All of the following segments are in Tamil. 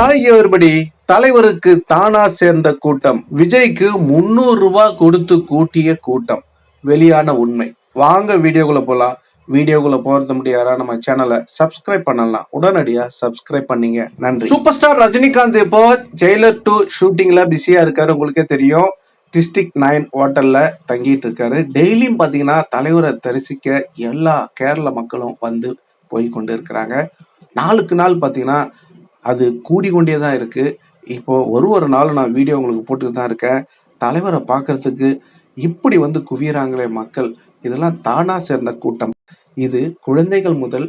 ஹாய் எவர்படி தலைவருக்கு தானா சேர்ந்த கூட்டம் விஜய்க்கு முன்னூறு ரூபாய் கொடுத்து கூட்டிய கூட்டம். வெளியான உண்மை. வாங்க வீடியோக்குள்ள போலாம். வீடியோக்குள்ள போறது முடியாதா நம்ம சேனலை சப்ஸ்கிரைப் பண்ணலாம். உடனடியா சப்ஸ்கிரைப் பண்ணீங்க. நன்றி. சூப்பர் ஸ்டார் ரஜினிகாந்த் இப்போ ஜெயிலர் டூ ஷூட்டிங்ல பிஸியா இருக்காரு. உங்களுக்கே தெரியும். டிஸ்ட்ரிக்ட் நைன் ஹோட்டல்ல தங்கிட்டு இருக்காரு. டெய்லியும் பாத்தீங்கன்னா தலைவரை தரிசிக்க எல்லா கேரள மக்களும் வந்து போய் கொண்டு இருக்கிறாங்க நாளுக்கு நாள் பாத்தீங்கன்னா அது கூடிக்கொண்டே தான் இருக்குது இப்போ ஒரு ஒரு நாளும் நான் வீடியோ உங்களுக்கு போட்டுட்டு தான் இருக்கேன். தலைவரை பார்க்கறதுக்கு இப்படி வந்து குவியறாங்களே மக்கள். இதெல்லாம் தானாக சேர்ந்த கூட்டம். இது குழந்தைகள் முதல்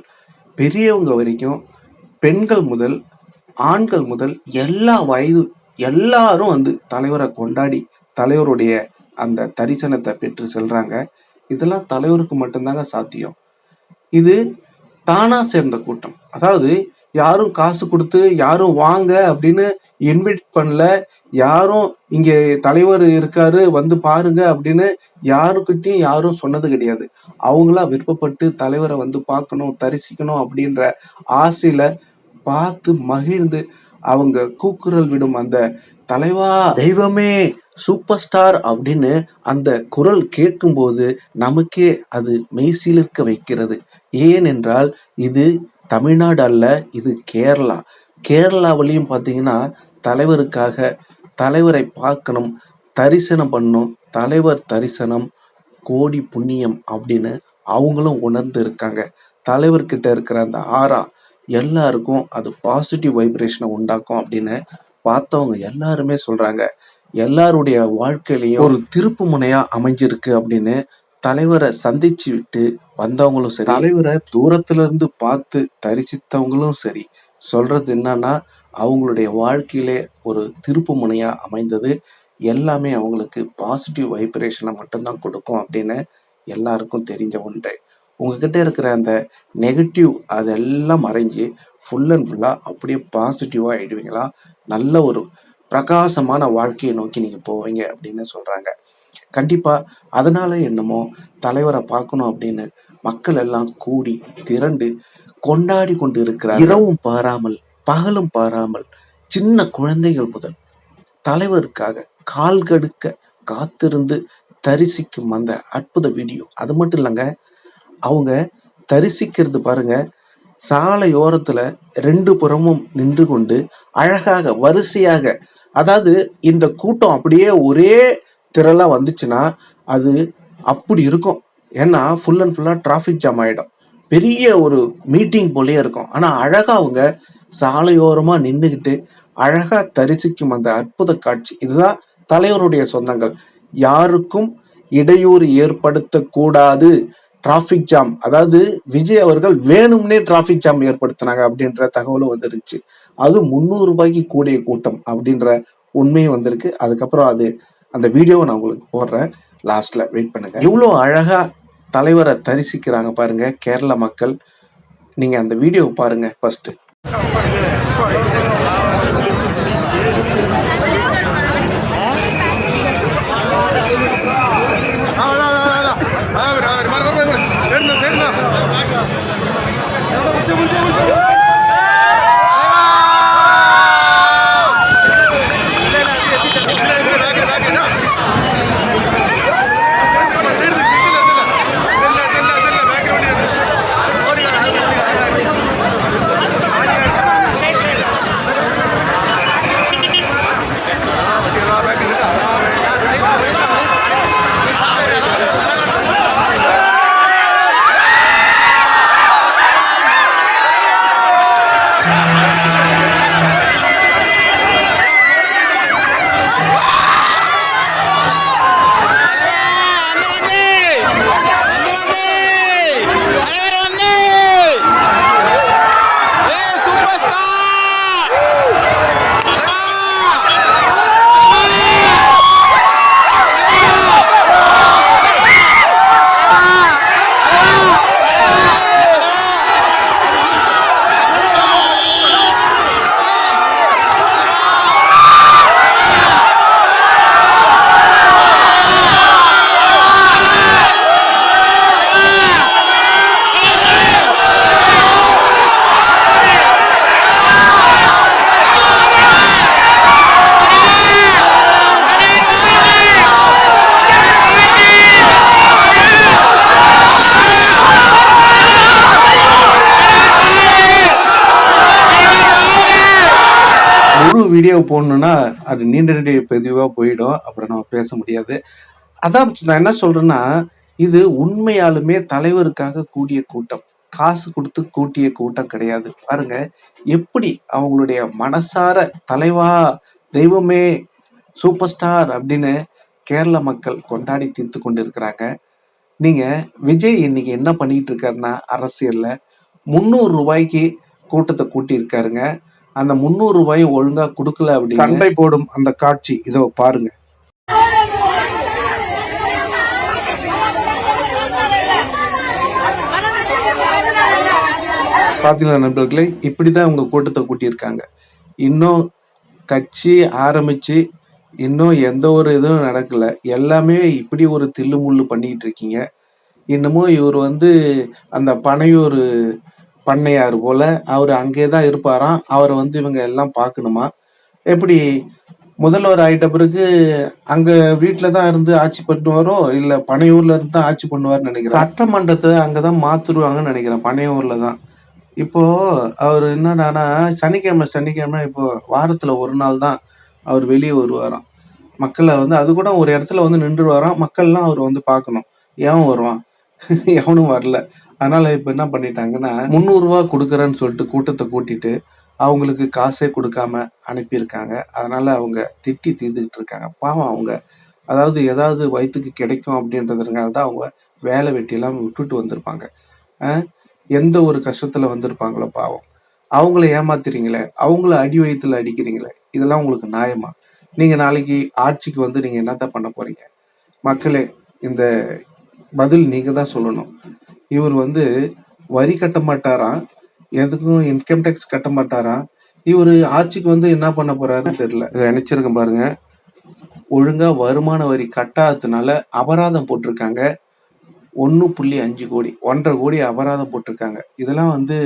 பெரியவங்க வரைக்கும் பெண்கள் முதல் ஆண்கள் முதல் எல்லா வயது எல்லாரும் வந்து தலைவரை கொண்டாடி தலைவருடைய அந்த தரிசனத்தை பெற்று செல்றாங்க. இதெல்லாம் தலைவருக்கு மட்டும்தாங்க சாத்தியம். இது தானா சேர்ந்த கூட்டம். அதாவது யாரும் காசு கொடுத்து யாரும் வாங்க அப்படின்னு இன்வைட் பண்ணல. யாரும் இங்க தலைவர் இருக்காரு வந்து பாருங்க அப்படின்னு யாருக்கிட்டையும் யாரும் சொன்னது கிடையாது. அவங்களா விருப்பப்பட்டு தலைவரை வந்து பார்க்கணும் தரிசிக்கணும் அப்படின்ற ஆசையில பார்த்து மகிழ்ந்து அவங்க கூக்குரல் விடும் அந்த தலைவா தெய்வமே சூப்பர் ஸ்டார் அப்படின்னு அந்த குரல் கேட்கும்போது நமக்கே அது மெய்சிலிருக்க வைக்கிறது. ஏனென்றால் இது தமிழ்நாடு அல்ல இது கேரளா. கேரளாவிலையும் பார்த்தீங்கன்னா தலைவருக்காக தலைவரை பார்க்கணும் தரிசனம் பண்ணணும் தலைவர் தரிசனம் கோடி புண்ணியம் அப்படின்னு அவங்களும் உணர்ந்து இருக்காங்க. தலைவர்கிட்ட இருக்கிற அந்த ஆரா எல்லாருக்கும் அது பாசிட்டிவ் வைப்ரேஷனை உண்டாக்கும் அப்படின்னு பார்த்தவங்க எல்லாருமே சொல்றாங்க. எல்லாருடைய வாழ்க்கையிலையும் ஒரு திருப்பு முனையா அமைஞ்சிருக்கு அப்படின்னு தலைவரை சந்திச்சு விட்டு வந்தவங்களும் சரி தலைவரை தூரத்துல இருந்து பார்த்து தரிசித்தவங்களும் சரி சொல்றது என்னன்னா அவங்களுடைய வாழ்க்கையிலே ஒரு திருப்பு முனையா அமைந்தது. எல்லாமே அவங்களுக்கு பாசிட்டிவ் வைப்ரேஷனை மட்டும்தான் கொடுக்கும் அப்படின்னு எல்லாருக்கும் தெரிஞ்ச ஒன்று. உங்ககிட்ட இருக்கிற அந்த நெகட்டிவ் அதெல்லாம் மறைஞ்சு ஃபுல் அண்ட் ஃபுல்லாக அப்படியே பாசிட்டிவாக ஆகிடுவீங்களா நல்ல ஒரு பிரகாசமான வாழ்க்கையை நோக்கி நீங்கள் போவீங்க அப்படின்னு சொல்கிறாங்க கண்டிப்பாக அதனால என்னமோ தலைவரை பார்க்கணும் அப்படின்னு மக்கள் எல்லாம் கூடி திரண்டு கொண்டாடி கொண்டு இருக்கிறார் இரவும் பாராமல் பகலும் பாராமல் சின்ன குழந்தைகள் முதல் தலைவருக்காக கால் கடுக்க காத்திருந்து தரிசிக்கும் அந்த அற்புத வீடியோ. அது மட்டும் இல்லைங்க அவங்க தரிசிக்கிறது பாருங்க சாலையோரத்துல ரெண்டு புறமும் நின்று கொண்டு அழகாக வரிசையாக அதாவது இந்த கூட்டம் அப்படியே ஒரே திரளா வந்துச்சுன்னா அது அப்படி இருக்கும். ஏன்னா ஃபுல் அண்ட் ஃபுல்லாக டிராஃபிக் ஜாம் ஆகிடும் பெரிய ஒரு மீட்டிங் போலே இருக்கும். ஆனால் அழகா அவங்க சாலையோரமாக நின்றுக்கிட்டு அழகா தரிசிக்கும் அந்த அற்புத காட்சி. இதுதான் தலைவருடைய சொந்தங்கள். யாருக்கும் இடையூறு ஏற்படுத்தக்கூடாது. டிராஃபிக் ஜாம் அதாவது விஜய் அவர்கள் வேணும்னே டிராஃபிக் ஜாம் ஏற்படுத்தினாங்க அப்படின்ற தகவலும் வந்துருச்சு. அது முந்நூறு ரூபாய்க்கு கூடிய கூட்டம் அப்படின்ற உண்மையும் வந்திருக்கு. அதுக்கப்புறம் அது அந்த வீடியோவை நான் உங்களுக்கு போடுறேன். லாஸ்ட்ல வெயிட் பண்ணுங்க. இவ்வளோ அழகா தலைவரை தரிசிக்கிறாங்க பாருங்க கேரள மக்கள். நீங்க அந்த வீடியோவை பாருங்க ஃபர்ஸ்ட் வீடியோ போடணும்னா அது நீண்ட நீண்ட பதிவாக போயிடும். அப்புறம் நம்ம பேச முடியாது. அதான் நான் என்ன சொல்றேன்னா இது உண்மையாலுமே தலைவருக்காக கூடிய கூட்டம். காசு கொடுத்து கூட்டிய கூட்டம் கிடையாது. பாருங்க எப்படி அவங்களுடைய மனசார தலைவா தெய்வமே சூப்பர் ஸ்டார் அப்படின்னு கேரள மக்கள் கொண்டாடி தீர்த்து கொண்டு இருக்கிறாங்க நீங்க விஜய் இன்னைக்கு என்ன பண்ணிட்டு இருக்காருன்னா அரசியல்ல முந்நூறு ரூபாய்க்கு கூட்டத்தை கூட்டி இருக்காருங்க அந்த முந்நூறு ரூபாயும் ஒழுங்கா கொடுக்கல அப்படின்னு சண்டை போடும் அந்த காட்சி. இதோ பாருங்க. பாத்தீங்களா நண்பர்களே? இப்படிதான் உங்க கூட்டத்தை கூட்டியிருக்காங்க. இன்னும் கட்சி ஆரம்பிச்சு இன்னும் எந்த ஒரு இதுவும் நடக்கல. எல்லாமே இப்படி ஒரு தில்லு முள்ளு பண்ணிட்டு இருக்கீங்க. இன்னமும் இவர் வந்து அந்த பனையூர் பண்ணையார் போல அவர் அங்கே தான் இருப்பாராம். அவரை வந்து இவங்க எல்லாம் பார்க்கணுமா? எப்படி முதல்வர் ஆயிட்ட பிறகு அங்க வீட்டுல தான் இருந்து ஆட்சி பண்ணுவாரோ இல்ல பனையூர்ல இருந்து தான் ஆட்சி பண்ணுவார்னு நினைக்கிறேன். சட்டமன்றத்தை அங்கதான் மாத்துருவாங்கன்னு நினைக்கிறேன் பனையூர்ல தான் இப்போ அவர் என்னடானா சனிக்கிழமை சனிக்கிழமை இப்போ வாரத்துல ஒரு நாள் தான் அவர் வெளியே வருவாராம். மக்களை வந்து அது கூட ஒரு இடத்துல வந்து நின்றுவாராம் மக்கள்லாம் அவர் வந்து பார்க்கணும். ஏன் வருவான்? எவனும் வரல. அதனால இப்ப என்ன பண்ணிட்டாங்கன்னா முந்நூறு ரூபா கொடுக்குறேன்னு சொல்லிட்டு கூட்டத்தை கூட்டிட்டு அவங்களுக்கு காசே கொடுக்காம அனுப்பியிருக்காங்க. அதனால அவங்க திட்டி தீர்த்துக்கிட்டு இருக்காங்க. பாவம் அவங்க. அதாவது ஏதாவது வயிற்றுக்கு கிடைக்கும் அப்படின்றதுனால தான் அவங்க வேலை வெட்டியெல்லாம் விட்டுட்டு வந்திருப்பாங்க. எந்த ஒரு கஷ்டத்துல வந்திருப்பாங்களோ பாவம். அவங்கள ஏமாத்துறீங்களே அவங்கள அடி வயிற்றுல அடிக்கிறீங்களே இதெல்லாம் உங்களுக்கு நியாயமா? நீங்க நாளைக்கு ஆட்சிக்கு வந்து நீங்க என்னத்த பண்ண போறீங்க? மக்களே இந்த பதில் நீங்க தான் சொல்லணும். இவர் வந்து வரி கட்ட மாட்டாராம் எதுக்கும் இன்கம் டேக்ஸ் கட்ட மாட்டாராம். இவர் ஆட்சிக்கு வந்து என்ன பண்ண போறாருன்னு தெரியல. இதை பாருங்க. ஒழுங்கா வருமான வரி கட்டாததுனால அபராதம் போட்டிருக்காங்க. ஒன்று புள்ளி அஞ்சு கோடி ஒன்றரை கோடி அபராதம் போட்டிருக்காங்க. இதெல்லாம் வந்து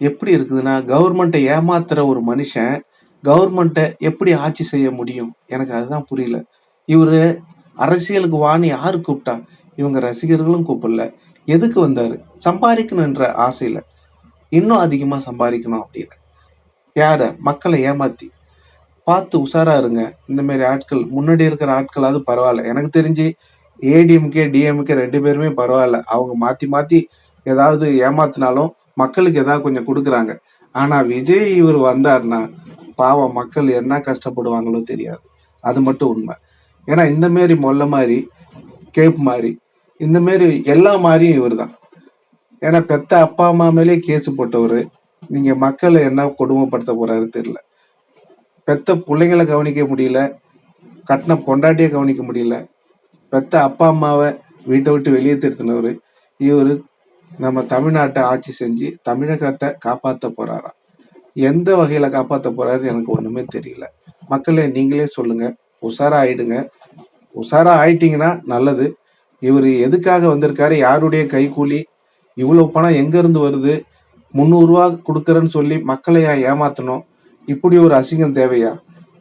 எப்படி இருக்குதுன்னா கவர்மெண்ட்டை ஏமாத்துற ஒரு மனுஷன் கவர்மெண்ட்டை எப்படி ஆட்சி செய்ய முடியும்? எனக்கு அதுதான் புரியல. இவர் அரசியலுக்கு வான்னு யார் கூப்பிட்டா? இவங்க ரசிகர்களும் கூப்பிடல. எதுக்கு வந்தாரு? சம்பாதிக்கணுன்ற ஆசையில. இன்னும் அதிகமா சம்பாதிக்கணும் அப்படின்னு. யார? மக்களை ஏமாத்தி. பார்த்து உஷாரா இருங்க. இந்த மாதிரி ஆட்கள் முன்னாடி இருக்கிற ஆட்களாவது பரவாயில்ல. எனக்கு தெரிஞ்சு ஏடிஎம்கே டிஎம்கே ரெண்டு பேருமே பரவாயில்ல. அவங்க மாத்தி மாத்தி ஏதாவது ஏமாத்தினாலும் மக்களுக்கு ஏதாவது கொஞ்சம் கொடுக்குறாங்க. ஆனா விஜய் இவர் வந்தாருன்னா பாவம் மக்கள் என்ன கஷ்டப்படுவாங்களோ தெரியாது. அது மட்டும் உண்மை. ஏன்னா இந்த மாரி மொல்ல மாதிரி கேப் மாதிரி இந்த மாரி எல்லா மாதிரியும் இவர் தான் ஏன்னா பெத்த அப்பா அம்மா மேலே கேஸ் போட்டவர் நீங்க மக்களை என்ன கொடுமைப்படுத்த போறாரு தெரியல. பெத்த பிள்ளைங்களை கவனிக்க முடியல. கட்டின பொண்டாட்டியை கவனிக்க முடியல. பெத்த அப்பா அம்மாவை வீட்டை விட்டு வெளியே திருத்தினவர் இவர் நம்ம தமிழ்நாட்டை ஆட்சி செஞ்சு தமிழகத்தை காப்பாற்ற போறாராம். எந்த வகையில காப்பாற்ற போறாரு எனக்கு ஒண்ணுமே தெரியல. மக்களே நீங்களே சொல்லுங்க. உஷாரா ஆயிடுங்க. உஷாரா ஆயிட்டீங்கன்னா நல்லது. இவர் எதுக்காக வந்திருக்காரு? யாருடைய கைக்கூலி இவ்வளவு பணம் எங்கேருந்து வருது? முந்நூறுரூவா கொடுக்குறேன்னு சொல்லி மக்களை ஏன் ஏமாத்தணும்? இப்படி ஒரு அசிங்கம் தேவையா?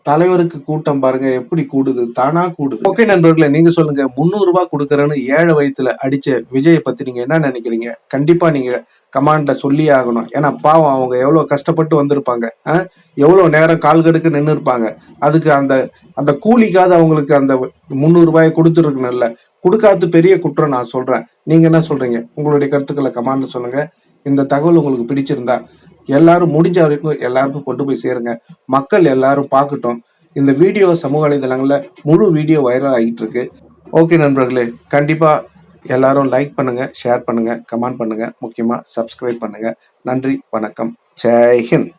தலைவருக்கு கூட்டம் பாருங்க எப்படி கூடுது? தானா கூடுது. ஓகே நண்பர்களே நீங்க சொல்லுங்க. முந்நூறு ரூபாய் ஏழை வயத்துல அடிச்ச விஜயை பத்தி நீங்க என்ன நினைக்கிறீங்க? கண்டிப்பா நீங்க கமாண்ட சொல்லி ஆகணும். ஏன்னா பாவம் அவங்க எவ்வளவு கஷ்டப்பட்டு வந்திருப்பாங்க. எவ்வளவு நேரம் கால் கடுக்க நின்று இருப்பாங்க அதுக்கு அந்த அந்த கூலிக்காவது அவங்களுக்கு அந்த முந்நூறு ரூபாயை கொடுத்துருக்கணும்ல. கொடுக்காது பெரிய குற்றம் நான் சொல்றேன். நீங்க என்ன சொல்றீங்க? உங்களுடைய கருத்துக்களை கமாண்ட்ல சொல்லுங்க. இந்த தகவல் உங்களுக்கு பிடிச்சிருந்தா எல்லாரும் முடிஞ்ச வரைக்கும் எல்லாருக்கும் கொண்டு போய் சேருங்க. மக்கள் எல்லாரும் பார்க்கட்டும். இந்த வீடியோ சமூக வலைதளங்களில் முழு வீடியோ வைரல் ஆகிட்டு இருக்கு ஓகே நண்பர்களே. கண்டிப்பா எல்லாரும் லைக் பண்ணுங்க ஷேர் பண்ணுங்க கமெண்ட் பண்ணுங்க. முக்கியமா சப்ஸ்கிரைப் பண்ணுங்க. நன்றி வணக்கம். ஜெய்ஹிந்த்